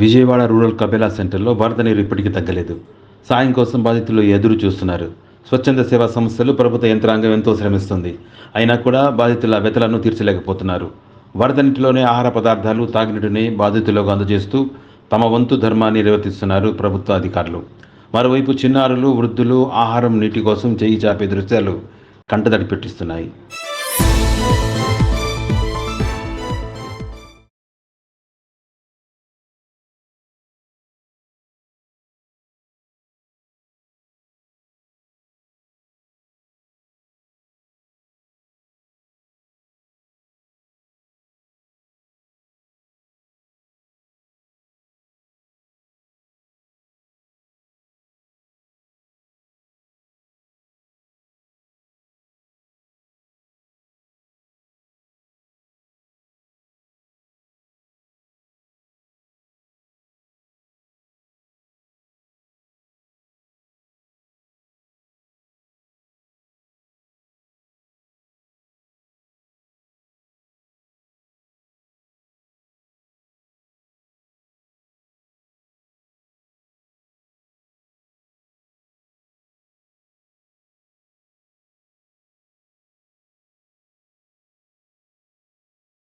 Vijayawada rural కబేలా సెంటర్లో వరద నీరు ఇప్పటికీ తగ్గలేదు. సాయం కోసం బాధితులు ఎదురు చూస్తున్నారు. స్వచ్ఛంద సేవా సంస్థలు ప్రభుత్వ యంత్రాంగం ఎంతో శ్రమిస్తుంది. అయినా కూడా బాధితుల వెతలను తీర్చలేకపోతున్నారు. వరద నీటిలోనే ఆహార పదార్థాలు తాగినీటిని బాధితులకు అందజేస్తూ తమ వంతు ధర్మాన్ని నిర్వర్తిస్తున్నారు ప్రభుత్వ అధికారులు. మరోవైపు చిన్నారులు వృద్ధులు ఆహారం నీటి కోసం చేయి చాపే దృశ్యాలు కంటదడి పెట్టిస్తున్నాయి.